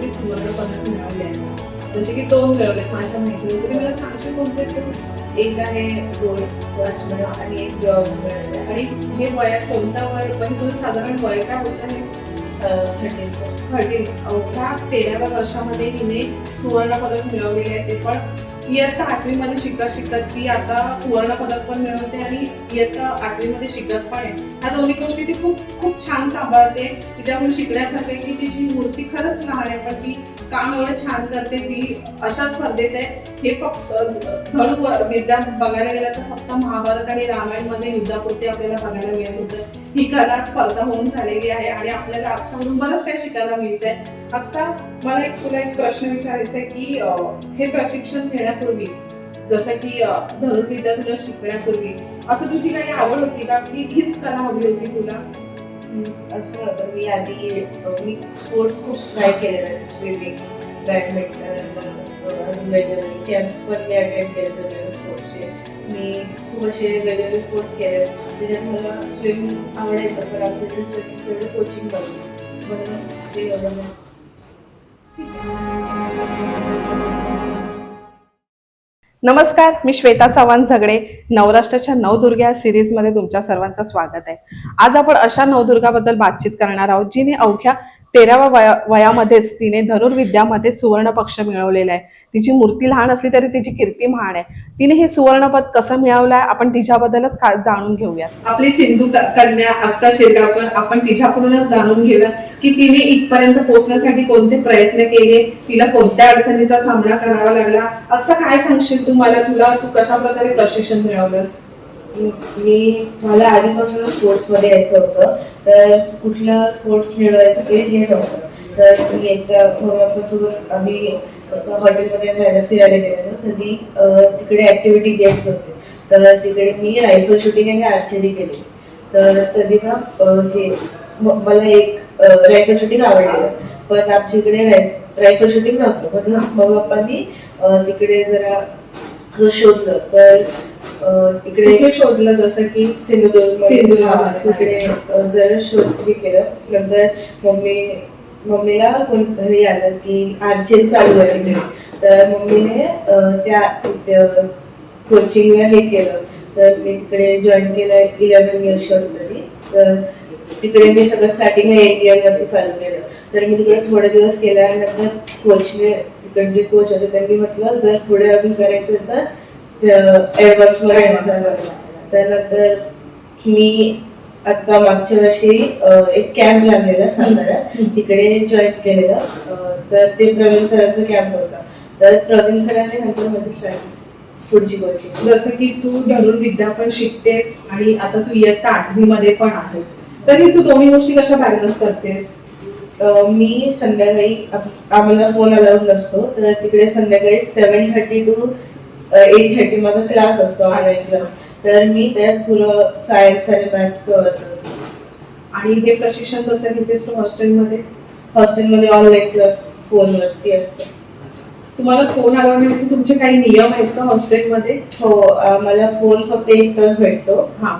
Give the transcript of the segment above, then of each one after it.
स्पर्धेमध्ये ती सुवर्ण पदक मिळवली आहेस जसे की दोन मिळवले माझ्या माहिती तरी मला सांगशील कोणते एक आहे गोल्ड मिळव आणि एक ब्रॉन्झ आणि हे वयात कोणता वय? म्हणजे तुझं साधारण वय काय होतं हे? थर्टीन थर्टीन अवघ्या तेराव्या वर्षामध्ये हिने सुवर्ण पदक मिळवलेले आहे ते पण इयत्ता आठवीमध्ये शिकत शिकत ती आता सुवर्ण पदक पण मिळवते आणि इयत्ता आठवीमध्ये शिकत पण आहे. ह्या दोन्ही गोष्टी ती खूप खूप छान सांभाळते. तिच्याकडून शिकण्यासारखे की तिची मूर्ती खरंच लहान आहे पण ती काम एवढं छान करते ती अशा स्पर्धेत आहे. हे फक्त धनु विद्या बघायला गेलं तर फक्त महाभारत आणि रामायणमध्ये युद्धापुरते आपल्याला बघायला मिळत होतं. ही कला स्पर्धा होऊन झालेली आहे आणि आपल्याला अक्षाकडून बरंच काही शिकायला मिळतंय. अक्षा मला एक तुला एक प्रश्न विचारायचा आहे की हे प्रशिक्षण घेण्यापूर्वी जसं की धनुर्विद्या तुला शिकण्यापूर्वी असं तुझी काही आवड होती का? की हीच कला हवी होती तुला? असं होतं मी आधी मी स्पोर्ट्स खूप ट्राय केलेले स्विमिंग बॅडमिंटन अजून वेगवेगळे कॅम्प्स पण मी अटेंड केले वेगवेगळे स्पोर्ट्सचे. मी खूप असे वेगवेगळे स्पोर्ट्स केले त्याच्यात मला स्विमिंग आवडायचं तर आमच्याकडे स्विमिंग तेवढं कोचिंग नव्हतं म्हणून ते एवढं नमस्कार मी श्वेता चव्हाण झगडे नवराष्ट्राच्या नवदुर्गा या सिरीजमध्ये तुमच्या सर्वांचं स्वागत आहे. आज आपण अशा नवदुर्गाबद्दल बातचीत करणार आहोत जिने अवघ्या तेराव्या वया वयामध्येच तिने धनुर्विद्यामध्ये सुवर्ण पक्ष मिळवलेला आहे. तिची मूर्ती लहान असली तरी तिची कीर्ती महान आहे. तिने हे सुवर्णपद कसं मिळवलंय आपण तिच्याबद्दलच जाणून घेऊया आपली सिंधू कन्या अक्षा शिरगावकर आपण तिच्याकडूनच जाणून घेऊया की तिने इथपर्यंत पोहोचण्यासाठी कोणते प्रयत्न केले तिला कोणत्या अडचणीचा सामना करावा लागला. अक्षा काय सांगशील तू मला? तुला तू कशा प्रकारे प्रशिक्षण मिळवलंस? मी मला आधीपासून स्पोर्ट्समध्ये यायचं होतं. तर कुठलं स्पोर्ट्स खेळवायचं ते हे नव्हतं. तर मी एकदा मम्मी आम्ही असं हॉटेलमध्ये राहायला फिरायला गेलेलो. तरी तिकडे ॲक्टिव्हिटी गेम्स होते. तर तिकडे मी रायफल शूटिंग आणि आर्चरी केली. तर तरी ना हे मला एक रायफल शूटिंग आवडलेलं. पण आमच्या इकडे रायफल शूटिंग नव्हतं. पण मग पप्पांनी तिकडे जरा शोधलं. तर कुठे शोधलं जसं की सिंधुदुर्ग सिंधुदुर्ग. तिकडे जरा शोध हे केलं नंतर मम्मी मम्मीला कोण हे आलं की आर्चरी चालू आहे तिकडे तर मम्मीने त्या कोचिंगला हे केलं. तर मी तिकडे जॉईन केलं इलेव्हन इयर्स तरी तर तिकडे मी सगळं स्टार्टिंगला एट इयरवरती चालू केलं. तर मी तिकडे थोडे दिवस केल्यानंतर कोचने तिकडे जे कोच होते त्यांनी म्हटलं जर पुढे अजून करायचं तर ॲडव्हान्समध्ये advance त्यानंतर मी आता मागच्या वर्षी एक कॅम्प लागलेला सातारा. तिकडे जॉईन केलेला. तर ते प्रवीण सरांचा कॅम्प होता. तर प्रवीण सरांनी नंतर मध्ये स्टार्ट पुढची कोचिंग जसं की तू धनुर्विद्या पण शिकतेस आणि आता तू इयत्ता आठवी मध्ये पण आहेस. तरी तू दोन्ही गोष्टी कशा बॅलन्स करतेस? मी संध्याकाळी आम्हाला फोन अलाउड नसतो. तर तिकडे संध्याकाळी seven thirty to eight thirty माझा क्लास असतो ऑनलाईन क्लास तर मी त्यात पुरं सायन्स आणि मॅथ्स करतो आणि हे प्रशिक्षण कसं घेतेस तू हॉस्टेलमध्ये? हॉस्टेलमध्ये ऑनलाईन क्लास फोनवरती असतो. तुम्हाला फोन आला म्हणजे तुमचे काही नियम आहेत का हॉस्टेलमध्ये? हो अ, मला फोन फक्त एक तास भेटतो. हा.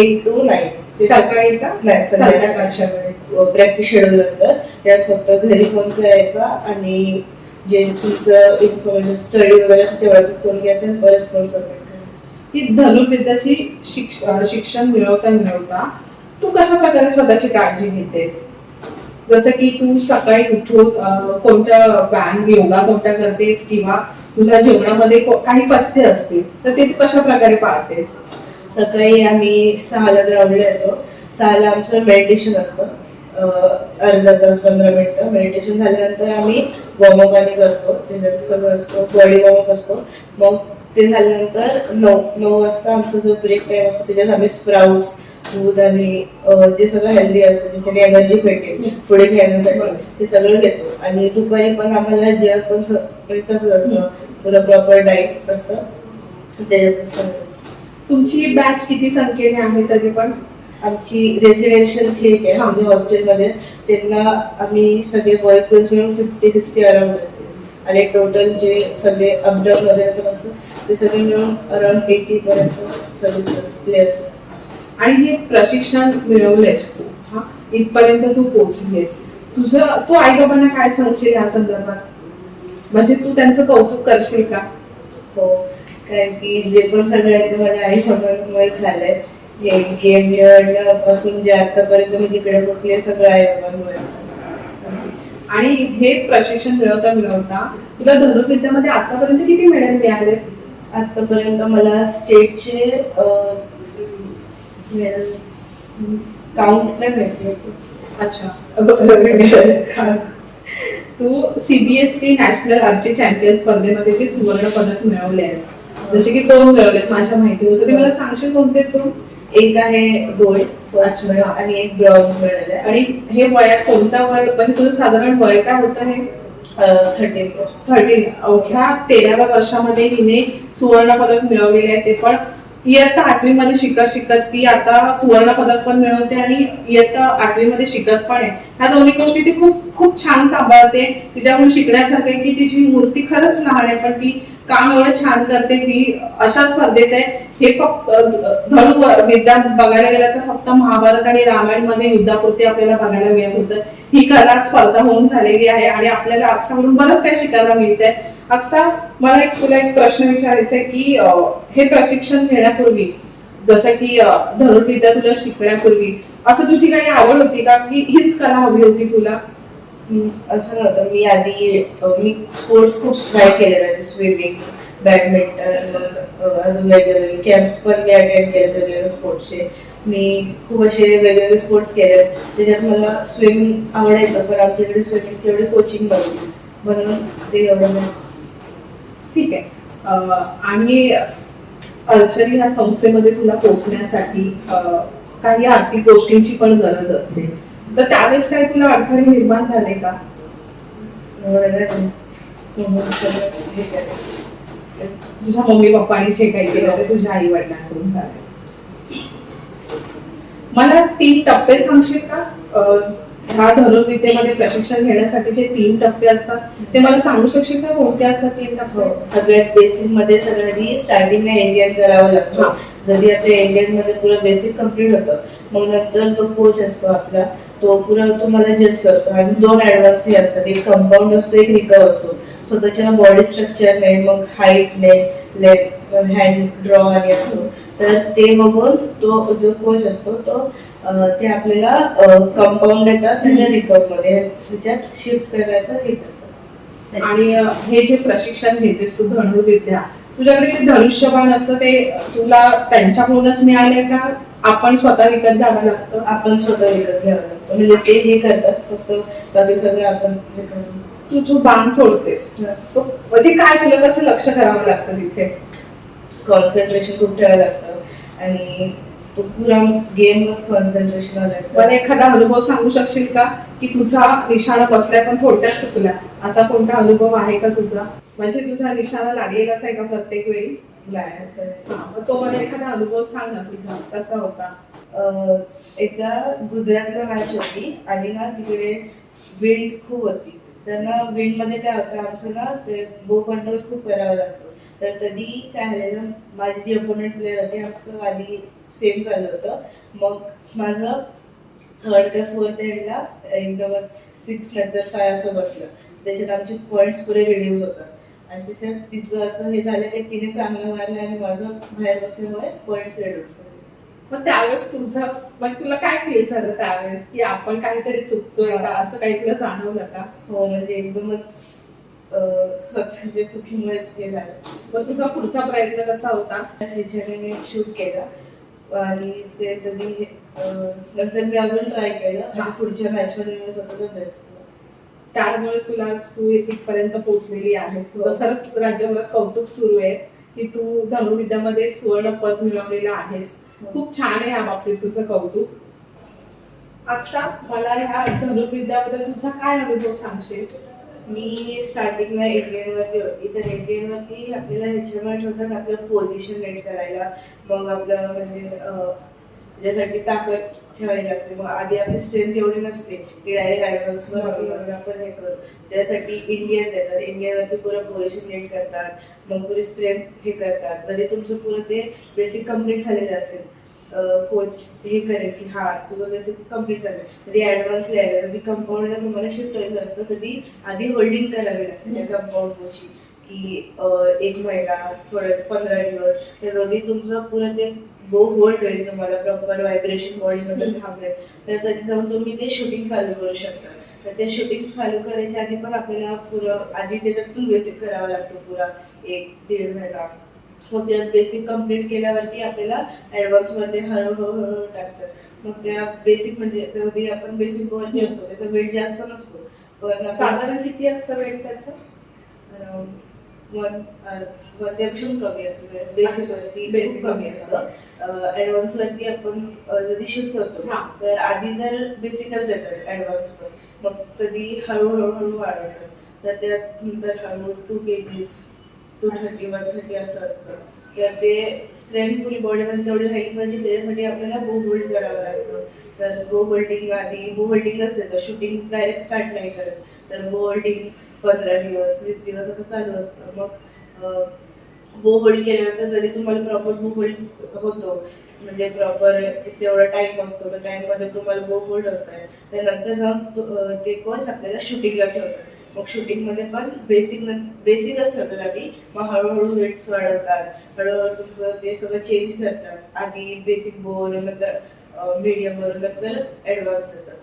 एट टू नाईन सकाळी का? नाही संध्याकाळी. संध्याकाळच्या वेळेत. प्रॅक्टिस शेड्यूल नंतर. त्यात फक्त घरी फोन करायचा आणि जे तुमचं इन्फॉर्मेशन स्टडी वगैरे तेवढंच करून घ्यायचं आणि परत फोन सबमिट ही धनुर्विद्याची शिक्ष- शिक्षण मिळवता मिळवता तू कशा प्रकारे स्वतःची काळजी घेतेस? जसं की तू सकाळी उठून कोणत्या व्यायाम योगा कोणत्या करतेस किंवा तुला जेवणामध्ये काही पथ्य असतील तर ते तू कशा प्रकारे पाळतेस? सकाळी आम्ही सहाला ग्राउंडला येतो. सहाला आमचं मेडिटेशन असतं. अर्धा तास पंधरा मिनिटं मेडिटेशन झाल्यानंतर आम्ही वॉर्मअप आणि करतो त्याच्यात सगळं असतो बॉडी वॉर्मअप असतो. मग ते झाल्यानंतर नऊ नऊ वाजता आमचा जो ब्रेक टाईम असतो त्याच्यात आम्ही स्प्राउट्स दूध आणि जे सगळं हेल्दी असतं ज्याच्याने एनर्जी भेटेल पुढे खेळण्यासाठी ते सगळं घेतो. आणि दुपारी पण आम्हाला जेवण पण म्हणजे तसंच असतं पुरं प्रॉपर डाईट असतं त्याच्यात सगळं. तुमची बॅच किती संख्येने आहे तरी पण? आमची रेसिडेन्शियलची एक आहे म्हणजे हॉस्टेलमध्ये त्यांना आम्ही सगळे बॉईज गर्ल्स मिळून फिफ्टी सिक्स्टी अराउंड असते. आणि टोटल जे सगळे अपडाऊन वगैरे पण असतात ते सगळे मिळून अराउंड एटी पर्यंत सगळे प्लेयर्स आणि हे प्रशिक्षण मिळवलेस तू हा? इथपर्यंत तू पोहोचलीस तुझं तू आई बाबांना काय सांगशील या संदर्भात? म्हणजे तू त्यांचं कौतुक करशील का? हो. कारण की जे पण सगळं आहे ते माझ्या आई बाबांमुळे झालंय. गेम निवडण्यापासून जे आतापर्यंत मी जिकडे पोहोचले सगळं बाबांमुळे आणि हे प्रशिक्षण मिळवता मिळवता तुला धनुर्विद्यामध्ये आतापर्यंत किती मेडल मिळाले? आतापर्यंत मला स्टेटचे काउंट नाही माहिती अच्छा. तू सीबीएसई नॅशनल आर्ची चॅम्पियन स्पर्धेमध्ये ते सुवर्ण पदक मिळवले आहेस. जसे की दोन मिळवलेत माझ्या माहितीनुसार. ते मला सांगशील कोणते दोन? एक आहे गोल्ड फर्स्ट. मेडल आणि एक ब्रॉन्झ आहे आणि हे वयात कोणता वय? म्हणजे तुझं साधारण वय काय होतं हे? थर्टीन थर्टीन अवघ्या तेराव्या वर्षामध्ये हिने सुवर्ण पदक मिळवलेले आहे ते पण. इयत्ता आठवी मध्ये शिकत शिकत ती आता सुवर्ण पदक पण मिळवते आणि इयत्ता आठवी मध्ये शिकत पण आहे. ह्या दोन्ही गोष्टी ती खूप खूप छान सांभाळते. तिच्याकडून शिकण्यासारखं की तिची मूर्ती खरंच लहान आहे पण ती काम एवढं छान करते ती अशा स्पर्धेत आहे. हे फक्त धनु विद्या बघायला गेलं तर फक्त महाभारत आणि रामायणमध्ये युद्धापुरती आपल्याला बघायला मिळत होतं. ही कला स्पर्धा होऊन झालेली आहे आणि आपल्याला अक्षाकडून बरंच काही शिकायला मिळतंय. अक्षा मला एक तुला एक प्रश्न विचारायचा आहे की हे प्रशिक्षण घेण्यापूर्वी जसं की धनुर्विद्या तुला शिकण्यापूर्वी असं तुझी काही आवड होती का? की हीच कला हवी होती तुला? असं नव्हतं. मी आधी मी स्पोर्ट्स खूप ट्राय केले आहेत स्विमिंग बॅडमिंटन मग अजून वेगवेगळे कॅम्प्स पण मी अटेंड केले वेगवेगळे स्पोर्ट्सचे मी खूप असे वेगवेगळे स्पोर्ट्स केले त्याच्यात मला स्विमिंग आवडायचं पण आमच्याकडे स्विमिंग एवढी कोचिंग नव्हती. म्हणून ते एवढं ठीक आहे. आणि अर्चरी ह्या संस्थेमध्ये तुला पोहोचण्यासाठी काही आर्थिक गोष्टींची पण गरज असते. तर त्यावेळेस काही तुला अडथळे निर्माण झाले का. तुझ्या मम्मी पप्पानी जे काही केलं ते तुझ्या आई वडिलांकडून झाले. मला तीन टप्पे सांगशील का? ह्या धनुर्विद्येमध्ये प्रशिक्षण घेण्यासाठी जे तीन टप्पे असतात ते मला सांगू शकशील का? कोणते असतात तीन टप्पे? हो सगळ्यात बेसिकमध्ये सगळ्यांनी स्टार्टिंगला इंडियन करावं लागतं. जरी आपल्या इंडियनमध्ये पुरं बेसिक कंप्लीट होतं मग नंतर जो कोच असतो आपला तो पुरा तुम्हाला जज करतो. आणि दोन ऍडव्हान्सही असतात. एक कंपाऊंड असतो एक रिकव असतो. स्वतःच्या बॉडी स्ट्रक्चरने मग हाईटने लेग हँड ड्रॉ आणि असतो तर ते बघून तो जो कोच असतो तो ते आपल्याला कंपाऊंड येतात आणि रिकवमध्ये त्याच्यात शिफ्ट करायचं हे करतात. आणि हे जे प्रशिक्षण घेतेस तू धनुर्विद्या तुझ्याकडे ते धनुष्यबाण असं ते तुला त्यांच्याकडूनच मिळाले का? आपण स्वतः विकत घ्यावं लागतं? आपण स्वतः विकत घ्यावं लागतं. म्हणजे ते हे करतात फक्त बाकी सगळं आपण हे करतो तू तू बाण सोडतेस. तो- म्हणजे काय तुला कसं लक्ष करावं लागतं तिथे? कॉन्सन्ट्रेशन खूप ठेवावं लागतं. आणि तो पुरा गेमच कॉन्सन्ट्रेशन लागतं एखादा अनुभव सांगू शकशील का? की तुझा निशाणा बसलाय पण थोडक्यात चुकला असा कोणता अनुभव आहे का तुझा? म्हणजे तुझा निशाणा लागलेलाच आहे का प्रत्येक वेळी? नाही मग तो मला एखादा अनुभव सांग ना तुझा कसा होता? एकदा गुजरातला मॅच होती आणि ना तिकडे विंड खूप होती. तर ना विंडमध्ये काय होतं आमचं ना ते बो कंट्रोल खूप करावा लागतो. तर कधी काय झालेलं माझी जी अपोनंट प्लेअर होती आमचं आधी सेम चालू होतं. मग माझं थर्ड का फोर्थ एंडला एकदमच सिक्स नंतर फाय असं बसलं. त्याच्यात आमचे पॉईंट्स पुरे रिड्यूस होतात. आणि त्याच्यात तिचं असं हे झालं की तिने चांगलं मारलं आणि माझं बाहेर बसल्यामुळे पॉईंट्स रिड्यूस झाले मग त्यावेळेस तुझं म्हणजे तुला काय फील झालं त्यावेळेस? की आपण काहीतरी चुकतोय का? असं काही तुला जाणवलं का? हो म्हणजे एकदमच स्वतःच्या चुकीमुळेच हे झालं. मग तुझा पुढचा प्रयत्न कसा होता? त्याच्याने मी शूट केलं. आणि ते अं, नंतर मी अजून ट्राय केलं. आणि पुढच्या मॅचमध्ये मी स्वतःचा बेस्ट त्यामुळे तुला तू इथपर्यंत पोहोचलेली आहे तुझं खरंच राज्यभरात कौतुक सुरू आहे की तू धनुविद्यामध्ये सुवर्ण पद मिळवलेलं आहेस. खूप छान आहे या बाबतीत तुझं कौतुक. अक्षा मला ह्या धनुर्विद्याबद्दल तुझा काय अनुभव सांगशील? मी स्टार्टिंगला इंडियनवरती होती. तर इंडियनवरती आपल्याला ह्याच्यामुळे ठेवतात आपलं पोझिशन रेट करायला. मग आपलं म्हणजे ज्यासाठी ताकद ठेवावी लागते. मग आधी आपली स्ट्रेंथ एवढी नसते की डायरेक्ट ॲडव्हान्सवर आपण हे करू. त्यासाठी इंडियन देतात. इंडियनवरती पुरं पोझिशन नेट करतात. मग पुरी स्ट्रेंथ हे करतात. जरी तुमचं पुरं ते बेसिक कंप्लीट झालेलं असेल कोच हे करेल की हा तुझं बेसिक कंप्लीट झालं. कधी ॲडव्हान्स लिहायला कधी कंपाऊंडला तुम्हाला शिफ्ट व्हायचं असतं कधी आधी होल्डिंग करावी लागते त्या कंपाऊंड कोची की एक महिना थोडं पंधरा दिवस जरी तुमचं पुरं ते बो होल्ड होईल तुम्हाला प्रॉपर व्हायब्रेशन बॉडीमध्ये थांबेल तर त्याची जाऊन तुम्ही ते शूटिंग चालू करू शकता. तर ते शूटिंग चालू करायच्या आधी पण आपल्याला पुरं आधी त्याच्यात पण बेसिक करावा लागतो पुरा एक दीड महिना. मग त्या बेसिक कंप्लीट केल्यावरती आपल्याला ॲडव्हान्समध्ये हळूहळू हळूहळू टाकतात. मग त्या बेसिक म्हणजे याच्यामध्ये आपण बेसिक वरती असतो त्याचा वेट जास्त नसतो. पण साधारण किती असतं वेट त्याचं? वन वरतीपेक्षा कमी असतं बेसिक वरती Basic बेसिक कमी असतं. ऍडव्हान्स वरती आपण जरी शिफ्ट करतो हा. तर आधी जर बेसिकच देतात ऍडव्हान्स पण. मग कधी हळूहळू हळू वाढवतात. तर त्यात नंतर हळू two K Gs two thirty one thirty असं असतं. तर ते स्ट्रेंथ पुरी बॉडीमध्ये तेवढी राहील पाहिजे त्याच्यासाठी आपल्याला बो होल्ड करावं लागतं. तर बो होल्डिंग आधी बो होल्डिंगच देतं शूटिंग डायरेक्ट स्टार्ट नाही करत. तर बो होल्डिंग पंधरा दिवस वीस दिवस असं चालू असतं. मग बो केल्यानंतर जरी तुम्हाला प्रॉपर बो होतो म्हणजे प्रॉपर तेवढा टाइम असतो त्या टाईममध्ये तुम्हाला बोहोळ होल्ड त्यानंतर जाऊन ते कोच आपल्याला शूटिंगला ठेवतात. मग शूटिंगमध्ये पण बेसिक बेसिकच ठेवतात आधी. मग हळूहळू वेट्स वाढवतात. हळूहळू तुमचं ते सगळं चेंज करतात. आधी बेसिक बोर नंतर मीडियम बोर नंतर ॲडव्हान्स देतात.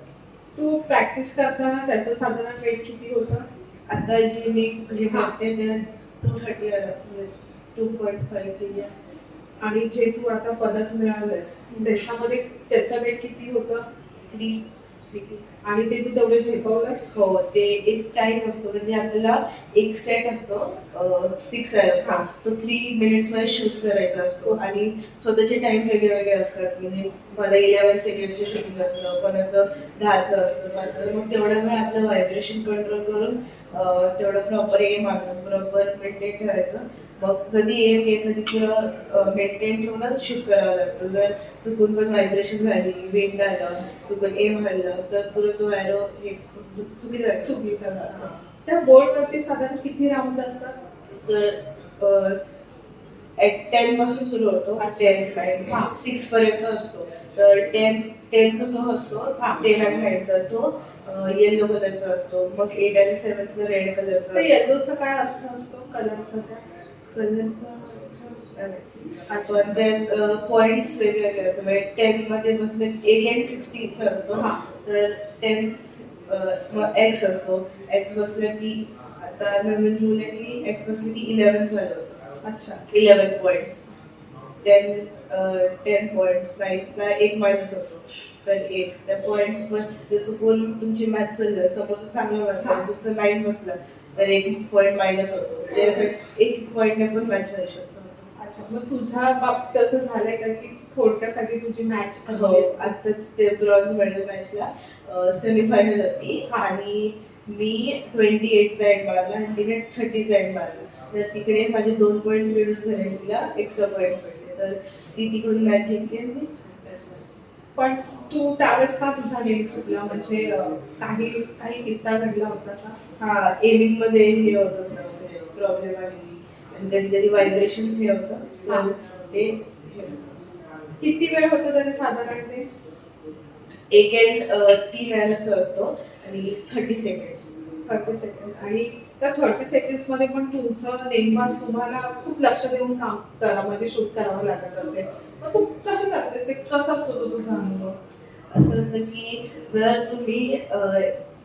तू प्रॅक्टिस करताना त्याचं साधारण वेट किती होतं? आता जी मी हे. बघते ते two thirty two point five K G असते. आणि जे तू आता पदक मिळालंस त्याच्यामध्ये त्याचं वेट किती होतं? थ्री आणि ते तू तेवढे झेपवलंस हो ते एक टाइम असतो. म्हणजे आपल्याला एक सेट असतो. सिक्स असतो हा. तो थ्री मिनिट्समध्ये शूट करायचा असतो. आणि स्वतःचे टाइम वेगळे वेगळे असतात. म्हणजे मला इलेव्हन सेकंडचे शूटिंग असतं पण असं दहाचं असतं माझं मग तेवढ्या वेळ आपलं व्हायब्रेशन कंट्रोल करून तेवढं प्रॉपर एम आणून प्रॉपर मेंटेन ठेवायचं. मग जरी एम येत तरी पुरं मेंटेन ठेवूनच शूट करावं लागतं जर चुकून पण व्हायब्रेशन झाली विंड आलं चुकून एम हल्लं तर पुरं तो ॲरो हे चुकीचं. चुकीचं झालं. त्या बोर्डवरती साधारण किती राऊंड असतात तर टेन पासून सुरू होतो. Ten nine. सिक्स पर्यंत असतो तर टेन टेनचा जो असतो. टेन आणि नाईनचा तो येलो कलरचा असतो मग एट आणि सेवनचा रेड कलरचा येल्लोचा काय अर्थ असतो कलरचा काय कलरचा त्यात पॉइंट्स वेगवेगळे असतात. म्हणजे टेन मध्ये बसले एक अँड सिक्स्टीचा असतो. हा. तर टेन मग एक्स असतो. एक्स बसलं की आता नवीन रूल आहे की एक्स बसलं की इलेव्हन झालं होतं. अच्छा. Eleven points ten ten points नाईनला एक मायनस होतो. तर एट त्या पॉईंट्स पण जर चुकून तुमची मॅच चाललं समोरचं चांगलं. वाटलं तुमचं नाईन बसलं. तर एक पॉईंट मायनस होतो. म्हणजे असं एक पॉईंटने पण मॅच राहू शकतो. अच्छा मग तुझ्या बाबतीत असं झालंय का की थोडक्यासाठी तुझी मॅच हो आताच ते ब्रॉन्झ मेडल मॅचला सेमीफायनल होती. आणि मी ट्वेंटी एटचा एंड मारला आणि तिने थर्टीचा एंड मारला. तर तिकडे माझे दोन पॉईंट्स रिड्यूस झाले तिला एक्स्ट्रा पॉईंट्स भेटले तर ती तिकडून मॅच जिंकली आणि. पण तू त्यावेळेस का तुझा नेम चुकला? म्हणजे काही काही किस्सा घडला होता का? हा एमिंगमध्ये हे होतं प्रॉब्लेम आलेली आणि कधी कधी व्हायब्रेशन हे होतं. हा. ते. किती वेळ होता तरी साधारण ते? एक एंड तीन एनर्स असतो आणि थर्टी सेकंड्स थर्टी सेकंड आणि त्या थर्टी सेकंड्समध्ये पण तुमचं नेमबाज तुम्हाला खूप लक्ष देऊन काम करा म्हणजे शूट करावं लागत असेल. मग तू कसं करतेस ते कसा असतो तो तुझा अनुभव असं असतं की जर तुम्ही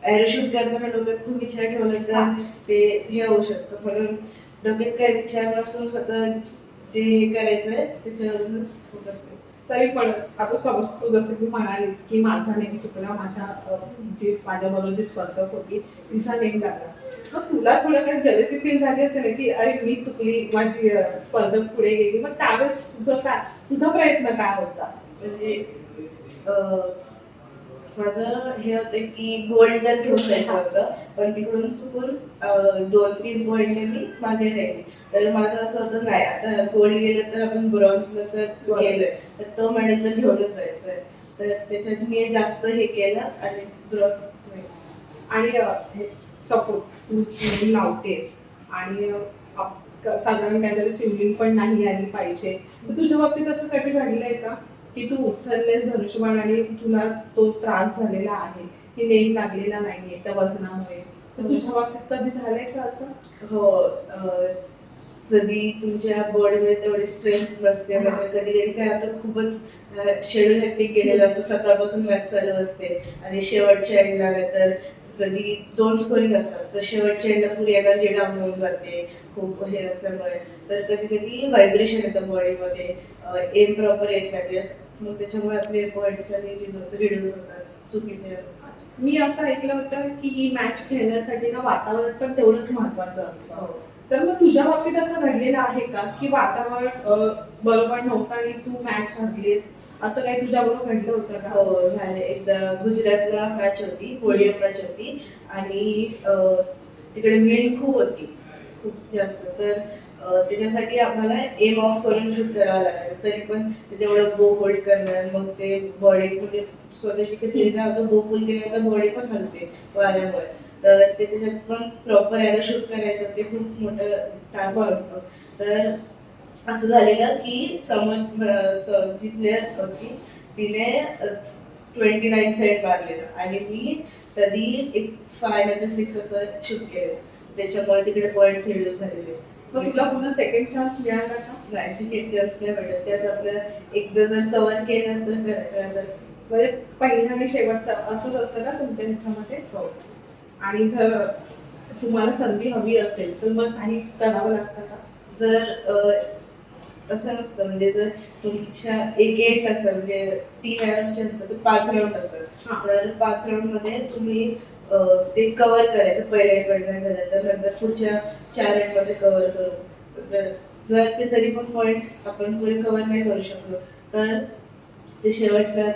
ॲरोशूट करताना डोक्यात खूप विचार ठेवला तर. ते हे होऊ शकतं म्हणून डोक्यात काय विचार नसून स्वतः जे करायचं आहे त्याच्यावरूनच फोकस. तरी पण आता समज तू जसं की म्हणालीस की माझा नेम चुकला माझ्या जी माझ्याबरोबर जी स्पर्धक होती तिचा नेम लागला. मग तुला थोडं काही जलसी फील झाली असेल ना की अरे मी चुकली माझी स्पर्धक पुढे गेली मग त्यावेळेस तुझं काय तुझा प्रयत्न काय होता? म्हणजे माझं हे होतं की गोल्डन घेऊन जायचं होतं पण तिकडून चुकून दोन तीन गोल्ड मी मागे राहिली. तर माझं असं होतं नाही आता गोल्ड गेलं तर आपण ब्रॉन्झ तर गेलोय. तर तो मेडल तर घेऊनच जायचंय. तर त्याच्यात मी जास्त हे केलं आणि ब्रॉन्झ आणि सपोज तू स्विमिंग लावतेस आणि आप- साधारण काहीतरी स्विमिंग पण नाही आली पाहिजे. तुझ्या बाबतीत असं कधी घडलंय का? की तू उचललेस धनुष्यबाण आणि तुला तो त्रास झालेला आहे. की नेम लागलेला नाहीये त्या वजनामुळे. तर तुझ्या बाबतीत कधी झालंय का असं? हो कधी तुमच्या बॉडीमध्ये तेवढी स्ट्रेंथ नसते हा. म्हणजे कधी कधी काय होतं खूपच शेड्यूल हॅक्टिक केलेलं असतं. सकाळपासून मॅच चालू असते. आणि शेवटच्या एंडला तर कधी दोन स्कोरिंग असतात. तर शेवटच्या एंडला पुरी एनर्जी डाऊन होऊन जाते. खूप हे असल्यामुळे. तर कधी कधी व्हायब्रेशन येतं बॉडीमध्ये एम प्रॉपर येत नाही मग त्याच्यामुळे आपले पॉईंट्स आणि रिड्यूस होतात चुकीचे मी असं ऐकलं होतं की ही मॅच खेळण्यासाठी ना वातावरण पण तेवढंच महत्वाचं असतं. हो. तर मग तुझ्या बाबतीत असं घडलेलं आहे का? की वातावरण बरोबर नव्हतं आणि तू मॅच हरलीस? असं काही तुझ्या बरोबर घडलं होतं का? हो झाले. एकदा गुजरातला मॅच होती पोलिओ मॅच होती. आणि तिकडे विंड खूप होती. खूप जास्त. तर त्याच्यासाठी आम्हाला एम ऑफ करून शूट करावं लागायचं तरी पण ते तेवढं बो होल्ड करणार मग ते बॉडी म्हणजे स्वतःची कधी काय होतं बो पुल केल्यानंतर बॉडी पण हलते वाऱ्यामुळे. तर ते त्याच्यात पण प्रॉपर यायला शूट करायचं ते खूप मोठं टास्क असतो. तर असं झालेलं की समज जी प्लेअर होती तिने ट्वेंटी नाईन साईड मारलेलं. आणि मी कधी एक फाय नाही सिक्स असं शूट केलं. त्याच्यामुळे तिकडे पॉईंट रिड्यूस झालेले. मग तुला पुन्हा सेकंड चान्स मिळाला का? नाही सेकंड चान्स नाही भेटत त्यात आपलं एकदा जर कव्हर केलं तर करायचं तर म्हणजे पहिला आणि शेवटचं असंच असतं का तुमच्या ह्याच्यामध्ये? हो. आणि जर तुम्हाला संधी हवी असेल तर मग काही करावं लागतं का? जर असं नसतं. म्हणजे जर तुमच्या एक एक असेल म्हणजे तीन ॲरसचे असतात तर पाच राऊंड असतात. तर पाच राऊंडमध्ये तुम्ही ते कव्हर करायचं. पहिल्या एक नाही झालं तर नंतर पुढच्या चारमध्ये कव्हर करू. तर जर ते तरी पण पॉइंट्स आपण पुढे कव्हर नाही करू शकलो तर ते शेवटला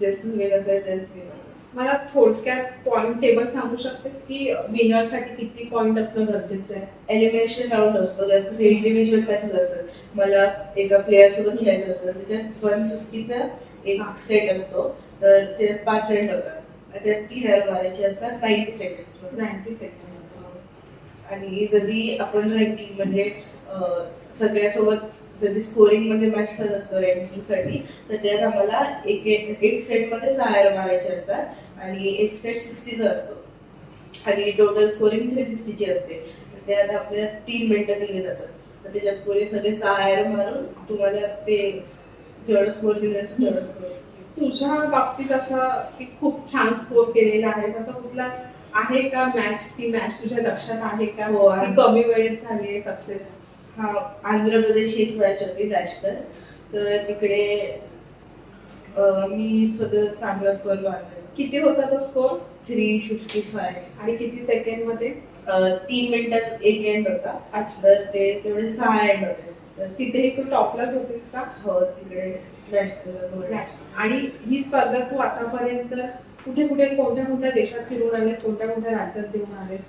जे तुम्ही नसेल तेच घेणार मला थोडक्यात पॉइंट टेबल सांगू शकतेस की विनरसाठी किती पॉइंट असणं गरजेचं आहे? एलिमिनेशन राऊंड असतो. त्यात कसे इंडिव्हिज्युअल मॅचेस असतात मला एका प्लेअर सोबत खेळायचं असतं. त्याच्यात वन फिफ्टीचा एक. सेट असतो. तर ते पाच एंड होतात. तीन एअर मारायचे असतात नाईन्टी सेकंड नाईन्टी सेकंड आणि जरी आपण रँकिंग म्हणजे सगळ्यासोबत जरी स्कोरिंगमध्ये मॅच करत असतो रँकिंगसाठी तर त्यात आम्हाला एक एक एक सेटमध्ये सहा मारायचे असतात आणि एक सेट सिक्स्टीचा असतो. आणि टोटल स्कोरिंग थ्री सिक्स्टीची असते. त्यात आपल्याला तीन मिनिटं दिली जातात. तर त्याच्यात पुढे सगळे सहा मारून तुम्हाला ते जेवढं स्कोर दिलं असेल तेवढं स्कोर तुझ्या बाबतीत असं की खूप छान स्कोर केलेला आहे. असं कुठला आहे का मॅच ती मॅच तुझ्या लक्षात आहे का? हो, आहे. कमी वेळेत झाली आहे सक्सेस हा आंध्र प्रदेश एक मॅच होती नॅशनल तर तिकडे अं, मी स्वतः चांगला स्कोर मारला. किती होता तो स्कोर थ्री फिफ्टी फाय आणि किती सेकंडमध्ये? तीन मिनिटात एक एंड होता. अच्छा. तर ते तेवढे सहा एंड होते. तर तिथेही तू टॉपलाच होतीस का? हो तिकडे नॅशनल आणि ही स्पर्धा तू आतापर्यंत कुठे कुठे कोणत्या कोणत्या देशात फिरून आलेस कोणत्या कोणत्या राज्यात फिरून आलेस?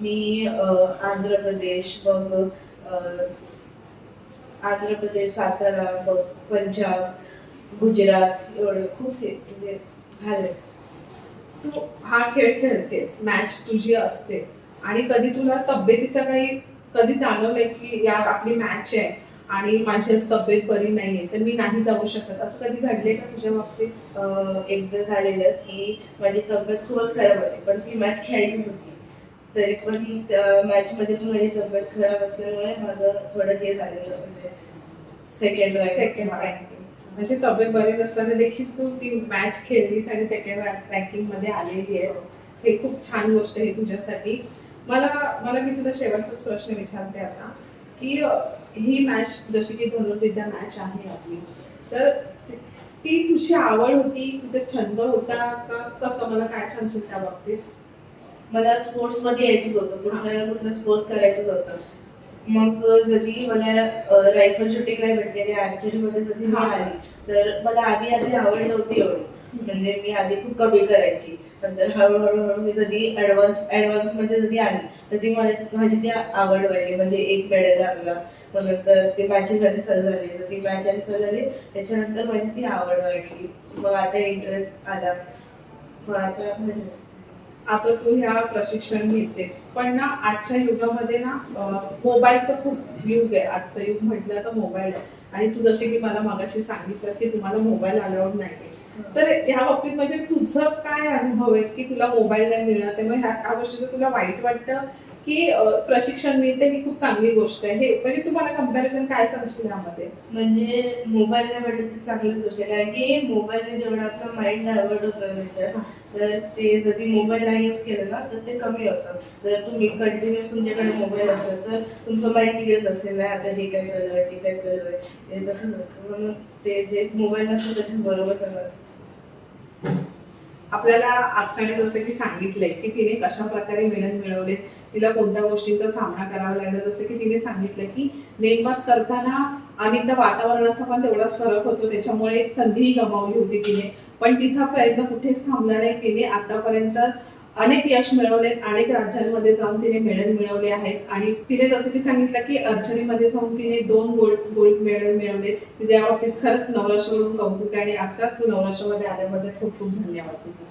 मी आंध्र प्रदेश मग आंध्र प्रदेश सातारा मग पंजाब गुजरात एवढं खूप हे म्हणजे झाले तू हा खेळ खेळतेस मॅच तुझी असते. आणि कधी तुला तब्येतीचा काही कधी जाणवलंय की या आपली मॅच आहे? आणि माझी आज तब्येत बरी नाहीये तर मी नाही जाऊ शकत. असं कधी घडले का तुझ्या बाबतीत? एकदा झालेलं की माझी तब्येत खूपच खराब होती पण ती मॅच खेळायची होती. तरी पण त्या मॅचमध्ये पण माझी तब्येत खराब असल्यामुळे माझं थोडं हे झालेलं म्हणजे सेकंड सेकंड रँकिंग म्हणजे तब्येत बरी नसताना देखील तू ती मॅच खेळलीस आणि सेकंड रँकिंगमध्ये आलेली आहेस. हे खूप छान गोष्ट आहे तुझ्यासाठी. मला मला मी तुला शेवटचाच प्रश्न विचारते आता. की ही मॅच जशी की धनुर्विद्या मॅच आहे आपली. तर ती- तुझी आवड होती तुझा छंद होता का? कसं? मला काय सांगशील त्या बाबतीत? मला स्पोर्ट्समध्ये यायचंच होतं. कुठलं ना कुठलं स्पोर्ट्स करायचंच होतं. मग जरी मला रायफल शूटिंग नाही भेटली आणि आर्चरी मध्ये जरी मी. आली तर मला आधी आधी आवड नव्हती एवढी. म्हणजे मी आधी खूप कमी करायची. नंतर हळूहळू हळू मी जरी ऍडव्हान्स ऍडव्हान्समध्ये जरी आली तर ती मला माझी ती आवड वाढली म्हणजे एक वेळ लागला. मग नंतर ते मॅचेस आधी चालू झाले. तर ती मॅच आधी चालू झाली. त्याच्यानंतर माझी ती आवड वाढली. मग आता इंटरेस्ट आला. मग आता म्हणजे आता तू ह्या प्रशिक्षण घेतेस. पण ना आजच्या युगामध्ये ना मोबाईलचं खूप युग आहे. आजचं युग म्हटलं तर मोबाईल आहे. आणि तू जसे की मला मागाशी सांगितलंस की तुम्हाला मोबाईल अलाउड नाही तर ह्या बाबतीत म्हणजे तुझं काय अनुभव आहे की तुला मोबाईल नाही मिळणार? त्यामुळे ह्या ह्या गोष्टीचं तुला वाईट वाटतं की प्रशिक्षण मिळते ही खूप चांगली गोष्ट आहे. हे म्हणजे तुम्हाला कंपॅरिझन काय सांगशील यामध्ये? म्हणजे मोबाईल नाही वाटत ती चांगलीच गोष्ट आहे. कारण की मोबाईलने जेवढा आपला माइंड डायव्हर्ट होतं त्याच्यात तर ते जरी मोबाईल नाही यूज केलं ना तर ते कमी होतं. जर तुम्ही कंटिन्युअस तुमच्याकडे मोबाईल असेल तर तुमचं माइंड तिकडेच असेल नाही आता हे काय चालू आहे ते काय चालू आहे. ते तसंच असतं. म्हणून ते जे मोबाईल नसतं त्याच्याच बरोबर सगळं असतं. आपल्याला अक्षाने जसं की सांगितलंय की तिने कशा प्रकारे मिळन मिळवले तिला कोणत्या गोष्टींचा सामना करावा लागला जसं की तिने सांगितलं की नेमपास करताना अनेकदा वातावरणाचा पण तेवढाच फरक होतो त्याच्यामुळे संधीही गमावली होती तिने. पण तिचा प्रयत्न कुठेच थांबला नाही. तिने आतापर्यंत अनेक यश मिळवले अनेक राज्यांमध्ये जाऊन तिने मेडल मिळवले आहेत. आणि तिने जसं की सांगितलं की अर्चरीमध्ये जाऊन तिने दोन गोल्ड गोल्ड मेडल मिळवले. तिच्या बाबतीत खरंच नवराष्ट्राकडून कौतुक आहे आणि अक्षात तू नवराष्ट्रामध्ये आल्याबद्दल खूप खूप धन्यवाद. तुझं